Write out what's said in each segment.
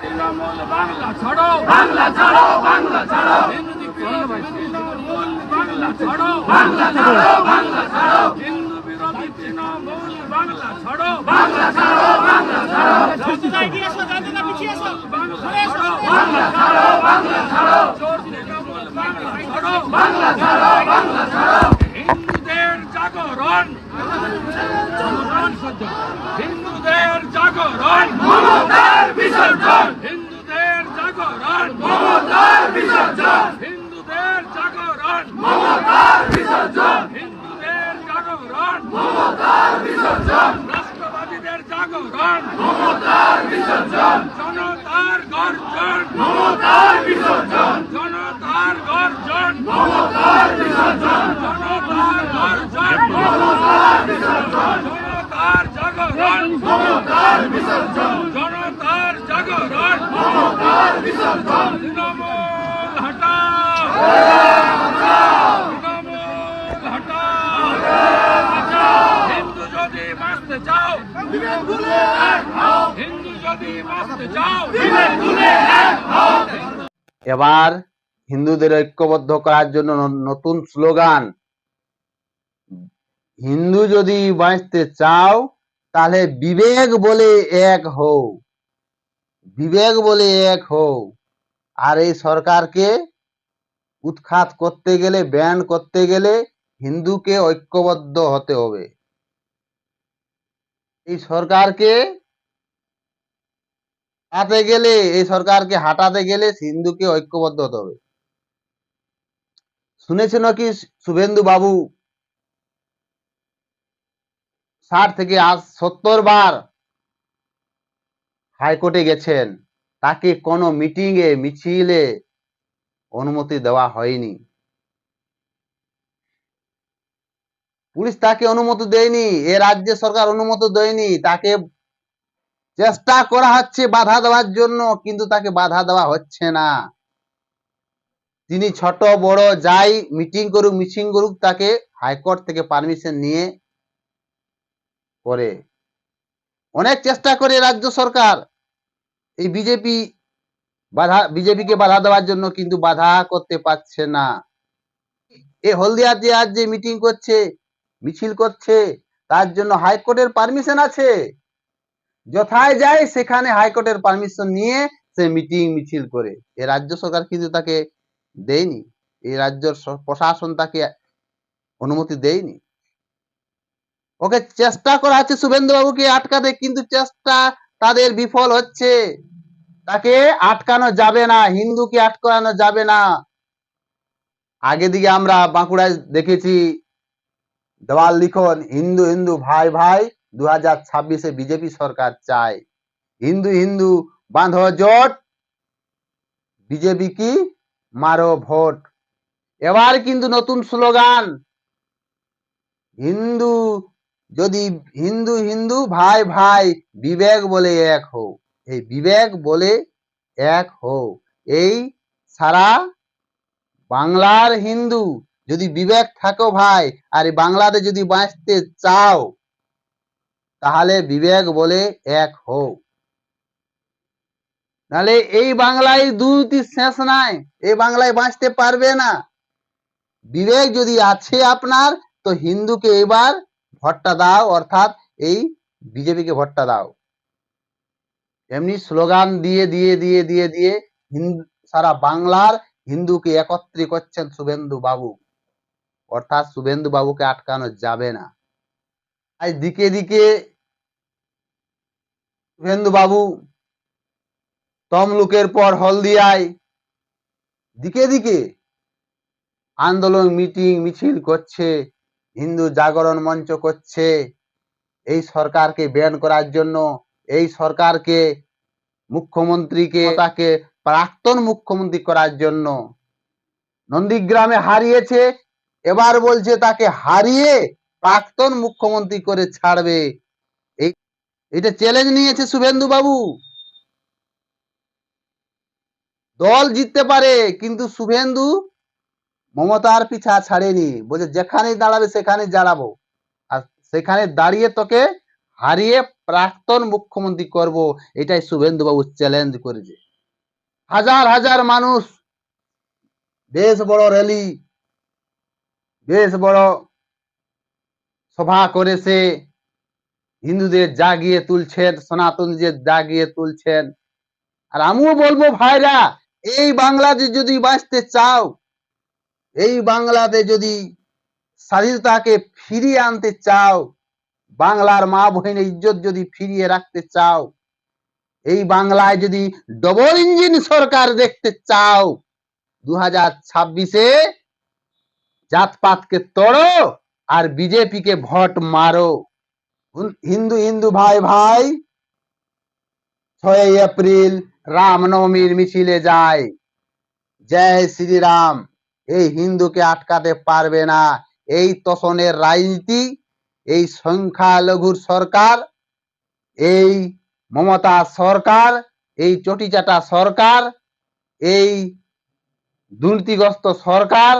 তৃণমূল বাংলা ছাড়ো বাংলা ছাড়ো বাংলা ছাড়ো তৃণমূল বাংলা ছাড়ো বাংলা ছাড়ো বাংলা ছাড়ো হিন্দু বিরোধী তৃণমূল বাংলা ছাড়ো বাংলা ছাড়ো বাংলা ছাড়ো বাংলা ছাড়ো বাংলা ছাড়ো বাংলা ছাড়ো বাংলা ছাড়ো হিন্দুদের জাগরণ হিন্দুদের জাগরণ বিসর্জন। হিন্দুদের জাগরণ। মমতার বিসর্জন। হিন্দুদের জাগরণ। মমতার বিসর্জন। হিন্দুদের জাগরণ। মমতার বিসর্জন। রাষ্ট্রবাদীদের জাগরণ। মমতার বিসর্জন। জনতার গর্জন। মমতার বিসর্জন। জনতার গর্জন। মমতার বিসর্জন জনতার গর্জন মমতার বিসর্জন জনতার জাগরণ মমতার বিসর্জন জনতার জাগরণ মমতার বিসর্জন তৃণমূল হটাও তৃণমূল হটাও হিন্দু যদি বাঁচতে চাও হিন্দু যদি বাঁচতে চাও এবার হিন্দুদের ঐক্যবদ্ধ করার জন্য নতুন স্লোগান। হিন্দু যদি বাঁচতে চাও, তাহলে বিবেক বলে এক হও। বিবেক বলে এক হও। আর এই সরকারকে উৎখাত করতে গেলে, ব্যান করতে গেলে হিন্দুকে ঐক্যবদ্ধ হতে হবে। এই সরকারকে হাঁটাতে গেলে, এই সরকারকে হাঁটাতে গেলে হিন্দুকে ঐক্যবদ্ধ হতে হবে। শুনেছেন কি শুভেন্দু বাবু? ষাট থেকে আজ সত্তর বার হাইকোর্টে গেছেন, তাকে কোনো মিটিং এ মিছিলে অনুমতি দেওয়া হয়নি। পুলিশ তাকে অনুমতি দেয়নি, এ রাজ্য সরকার অনুমতি দেয়নি, তাকে চেষ্টা করা হচ্ছে বাধা দেওয়ার জন্য, কিন্তু তাকে বাধা দেওয়া হচ্ছে না। তিনি ছোট, বড়, যাই মিটিং করুক, মিছিল করুক, তাকে হাইকোর্ট থেকে পারমিশন নিয়ে করে অনেক চেষ্টা করে রাজ্য সরকার এই বিজেপি বাধা, বিজেপিকে বাধা দেওয়ার জন্য কিন্তু বাধা করতে পারছে না। এই হলদিয়াতে আজ যে মিটিং করছে, মিছিল করছে, তার জন্য হাইকোর্টের পারমিশন আছে। যথায় যায় সেখানে হাইকোর্টের পারমিশন নিয়ে সে মিটিং মিছিল করে। এ রাজ্য সরকার কিন্তু তাকে দেয়নি। এই রাজ্যের প্রশাসন তাকে অনুমতি দেয়নি। ওকে চেষ্টা করা হচ্ছে শুভেন্দু বাবুকে আটকাতে, কিন্তু চেষ্টা তাদের বিফল হচ্ছে। তাকে আটকানো যাবে না, হিন্দুকে আটকানো যাবে না। আগে দিকে আমরা বাঁকুড়ায় দেখেছি দেওয়াল লিখন, হিন্দু হিন্দু, ভাই ভাই দু হাজার ছাব্বিশে বিজেপি সরকার চায়। হিন্দু হিন্দু, বাঁধো জোট, বিজেপি কি? মারো ভোট। এবার কিন্তু নতুন স্লোগান, হিন্দু যদি হিন্দু হিন্দু ভাই ভাই বিবেক বলে এক হও, এই বিবেক বলে এক হও, এই সারা বাংলার হিন্দু যদি বিবেক থাকো ভাই, আর বাংলাতে যদি বাঁচতে চাও, তাহলে বিবেক বলে এক হও। নাহলে এই বাংলায় দুটি শেষ নাই, এই বাংলায় বাঁচতে পারবে না। বিবেক যদি আছে আপনার, তো হিন্দুকে এবার ভোটটা দাও, অর্থাৎ এই বিজেপিকে ভোটটা দাও। এমনি স্লোগান দিয়ে দিয়ে দিয়ে দিয়ে দিয়ে হিন্দু সারা বাংলার হিন্দুকে একত্রী করছেন শুভেন্দু বাবু। অর্থাৎ শুভেন্দু বাবুকে আটকানো যাবে না। আজ দিকে দিকে শুভেন্দু বাবু তমলুকের পর হলদিয়ায় দিকে দিকে আন্দোলন, মিটিং, মিছিল করছে। হিন্দু জাগরণ মঞ্চ করছে। এই সরকারকে ব্যান করার জন্য, এই সরকারকে মুখ্যমন্ত্রীকে, তাকে প্রাক্তন মুখ্যমন্ত্রী করার জন্য নন্দীগ্রামে হারিয়েছে, এবার বলছে তাকে হারিয়ে প্রাক্তন মুখ্যমন্ত্রী করে ছাড়বে। এই, এটা চ্যালেঞ্জ নিয়েছে শুভেন্দু বাবু দল জিততে পারে, কিন্তু শুভেন্দু মমতার পিছা ছাড়েনি। বলছে যেখানে দাঁড়াবে সেখানে দাঁড়াবো আর সেখানে দাঁড়িয়ে তোকে হারিয়ে প্রাক্তন মুখ্যমন্ত্রী করব। এটাই শুভেন্দু বাবু চ্যালেঞ্জ করেছে। হাজার হাজার মানুষ, বেশ বড় র্যালি বেশ বড় সভা করেছে। হিন্দুদের জাগিয়ে তুলছেন, সনাতনীদের জাগিয়ে তুলছেন। আর আমিও বলব, ভাইরা, এই বাংলাদেশ যদি বাঁচতে চাও এই বাংলাতে যদি স্বাধীনতাকে ফিরিয়ে আনতে চাও, বাংলার মা বহিনের ইজ্জত যদি ফিরিয়ে রাখতে চাও, এই বাংলায় যদি ডবল ইঞ্জিন সরকার দেখতে চাও দু হাজার ছাব্বিশে জাতপাতকে তোড়ো আর বিজেপিকে ভোট মারো। হিন্দু হিন্দু ভাই ভাই ছয় এপ্রিল রামনবমীর মিছিলে যায়। জয় শ্রীরাম। এই হিন্দুকে আটকাতে পারবে না। এই তোষণের রাজনীতি, এই সংখ্যালঘুর সরকার, এই মমতা সরকার, এই চটিচাটা সরকার, এই দুর্নীতিগ্রস্ত সরকার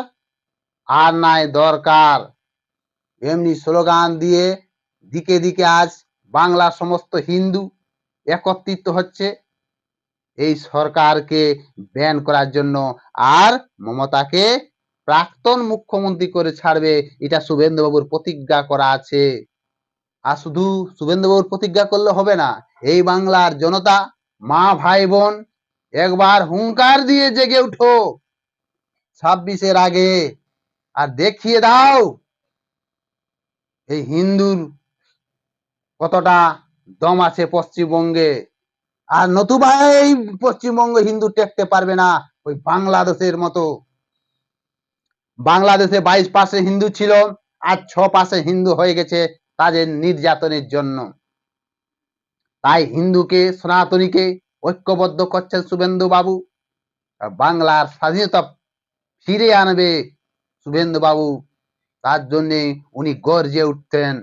আর নাই দরকার। এমনি স্লোগান দিয়ে দিকে দিকে আজ বাংলার সমস্ত হিন্দু একত্রিত হচ্ছে। এই সরকারকে ব্যান করার জন্য আর মমতাকে প্রাক্তন মুখ্যমন্ত্রী করে ছাড়বে, এটা শুভেন্দুবাবুর প্রতিজ্ঞা করা আছে। আর শুধু শুভেন্দুবাবুর প্রতিজ্ঞা করলে হবে না, এই বাংলার জনতা, মা, ভাই, বোন, একবার হুঙ্কার দিয়ে জেগে উঠো। ছাব্বিশের আগে, আর দেখিয়ে দাও, এই হিন্দুর কতটা দম আছে পশ্চিমবঙ্গে। আর নতুবা এই পশ্চিমবঙ্গ হিন্দু টেকতে পারবে না, ওই বাংলাদেশের মতো। বাংলাদেশে বাইশ পাশে হিন্দু ছিল, আর ছ পাশে হিন্দু হয়ে গেছে তাদের নির্যাতনের জন্য। তাই হিন্দুকে, সনাতনীকে ঐক্যবদ্ধ করছেন শুভেন্দু বাবু বাংলার স্বাধীনতা ফিরে আনবে শুভেন্দু বাবু তার জন্যে উনি গর্জে উঠতেন।